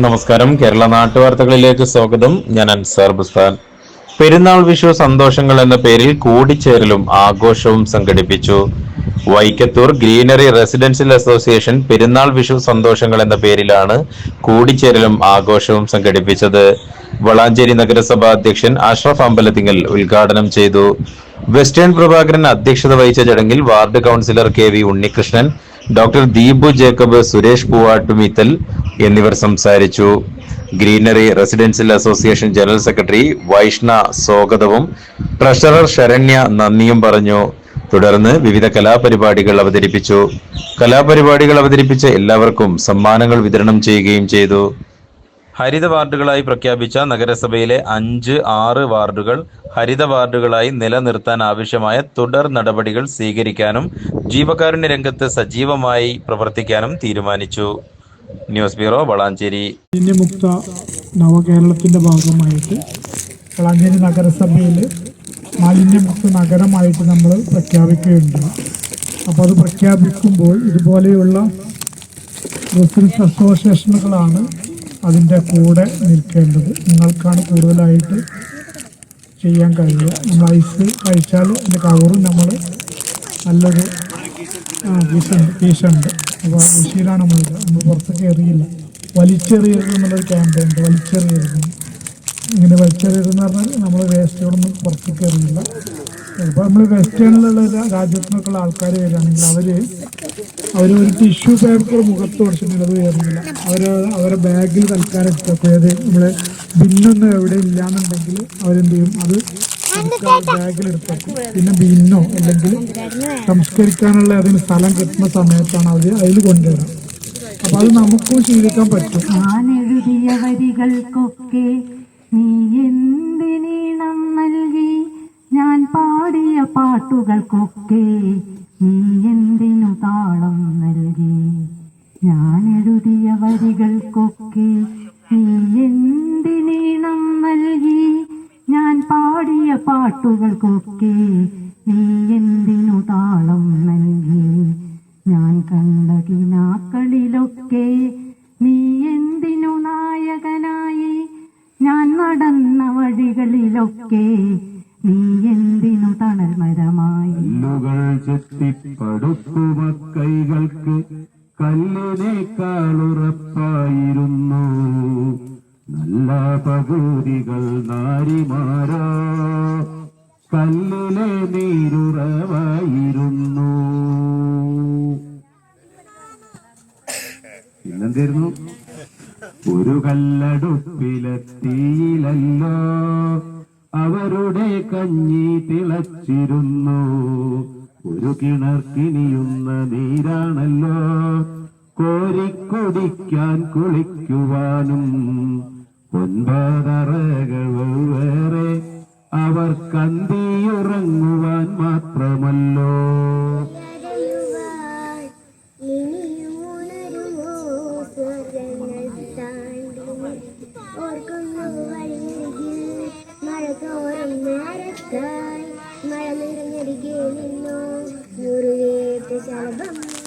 നമസ്കാരം. കേരള നാട്ടുവാർത്തകളിലേക്ക് സ്വാഗതം. ഞാൻ അൻസാർ ബുസ്താൻ പെരുന്നാൾ വിഷു സന്തോഷങ്ങൾ എന്ന പേരിൽ കൂടിച്ചേരലും ആഘോഷവും സംഘടിപ്പിച്ചു. വൈക്കത്തൂർ ഗ്രീനറി റെസിഡൻഷ്യൽ അസോസിയേഷൻ പെരുന്നാൾ വിഷു സന്തോഷങ്ങൾ എന്ന പേരിലാണ് കൂടിച്ചേരലും ആഘോഷവും സംഘടിപ്പിച്ചത്. വളാഞ്ചേരി നഗരസഭാ അധ്യക്ഷൻ അഷ്റഫ് അമ്പലത്തിങ്ങൽ ഉദ്ഘാടനം ചെയ്തു. വെസ്റ്റേൺ പ്രഭാകരൻ അധ്യക്ഷത വഹിച്ച ചടങ്ങിൽ ward councillor K V Unnikrishnan doctor Deepu Jacob Suresh Poovattumeethal എന്നിവർ സംസാരിച്ചു. Greenery residential association general secretary Vaishna സ്വാഗതവും ട്രഷറർ ശരണ്യ നന്ദിയും പറഞ്ഞു. തുടർന്ന് വിവിധ കലാപരിപാടികൾ അവതരിപ്പിച്ചു. കലാപരിപാടികൾ അവതരിപ്പിച്ച എല്ലാവർക്കും സമ്മാനങ്ങൾ വിതരണം ചെയ്യുകയും ചെയ്തു. ഹരിത വാർഡുകളായി പ്രഖ്യാപിച്ച നഗരസഭയിലെ അഞ്ച് ആറ് വാർഡുകൾ ഹരിത വാർഡുകളായി നിലനിർത്താൻ ആവശ്യമായ തുടർ നടപടികൾ സ്വീകരിക്കാനും ജീവകാരുണ്യ രംഗത്ത് സജീവമായി പ്രവർത്തിക്കാനും തീരുമാനിച്ചു. News bureau Valanchery. മാലിന്യമുക്ത നവകേരളത്തിന്റെ ഭാഗമായിട്ട് വളാഞ്ചേരി നഗരസഭയിൽ മാലിന്യമുക്ത നഗരമായിട്ട് നമ്മൾ പ്രഖ്യാപിക്കുകയുണ്ട്. അപ്പോൾ അത് പ്രഖ്യാപിക്കുമ്പോൾ ഇതുപോലെയുള്ള റെസിഡൻസ് അസോസിയേഷനുകളാണ് അതിന്റെ കൂടെ നിൽക്കേണ്ടത് നിങ്ങൾക്കാണ് കൂടുതലായിട്ട് ചെയ്യാൻ കഴിയുക. നമ്മൾ ഐസ് കഴിച്ചാൽ അതിന്റെ കവറും നമ്മൾ നല്ലൊരു ആ വീശുണ്ട് അപ്പോൾ വീശിയിലാണ് നമ്മൾ. നമ്മൾ പുറത്തേക്ക് എറിയില്ല വലിച്ചെറിയരുത് എന്നുള്ളൊരു ക്യാമ്പയിൻ ഉണ്ട്. വലിച്ചെറിയരുത്. ഇങ്ങനെ വലിച്ചെറിയരുതെന്ന് പറഞ്ഞാൽ നമ്മൾ വേസ്റ്റുകളൊന്നും പുറത്തേക്ക് എറിയില്ല ഇപ്പോൾ നമ്മൾ വെസ്റ്റേണിലുള്ള രാജ്യത്തു നിന്നൊക്കെയുള്ള ആൾക്കാർ വരികയാണെങ്കിൽ അവർ അവർ ഒരു ടിഷ്യൂ പേപ്പർ മുഖത്ത് കൊടുത്തിട്ടുണ്ടെങ്കിൽ അത് ഉയർന്നില്ല. അവർ അവരെ ബാഗിൽ തൽക്കാലം അതായത് നമ്മളെ ബിന്നൊന്നും എവിടെ ഇല്ലാന്നുണ്ടെങ്കിൽ അവരെന്ത് ചെയ്യും? അത് ബാഗിൽ എടുത്തേക്കും. പിന്നെ ബിന്നോ അല്ലെങ്കിൽ സംസ്കരിക്കാനുള്ള ഏതെങ്കിലും സ്ഥലം കിട്ടുന്ന സമയത്താണ് അവർ അതിൽ കൊണ്ടുവരാം. അപ്പൊ അത് നമുക്കും ശീലിക്കാൻ പറ്റും. ഞാൻ എഴുതിയ വരികൾക്കൊക്കെ പാട്ടുകൾക്കൊക്കെ നീ എന്തിനു താളം നൽകി? ഞാൻ എഴുതിയ വരികൾക്കൊക്കെ നീ എന്തിനീണം നൽകി? ഞാൻ പാടിയ പാട്ടുകൾക്കൊക്കെ നീ എന്തിനു താളം നൽകി? ഞാൻ കണ്ട കിനാക്കളിലൊക്കെ നീ എന്തിനു നായകനായി? ഞാൻ നടന്ന വഴികളിലൊക്കെ നീ എന്തിനു തണൽ മരമായി കല്ലുകൾ ചുറ്റിപ്പടുക്കുമ കൈകൾക്ക് കല്ലിനേക്കാളുറപ്പായിരുന്നു. നല്ല പകുതികൾ നാരിമാരാ കല്ലിലെ നീരുറവായിരുന്നു. പിന്നെന്തായിരുന്നു? ഒരു കല്ലടുപ്പിലെത്തിയില്ലല്ലോ. അവരുടെ കഞ്ഞി തിളച്ചിരുന്നു. ഒരു കിണർക്കിനിയുന്ന നീരാണല്ലോ. കോരിക്കുടിക്കാൻ കുളിക്കുവാനും ഒൻപതറകൾ വേറെ അവർ കന്തിയുറങ്ങുവാൻ മാത്രമല്ലോ. മഴ തോറും മഴ നിറഞ്ഞരികെ നിന്നോ? Murid, kesialan banget.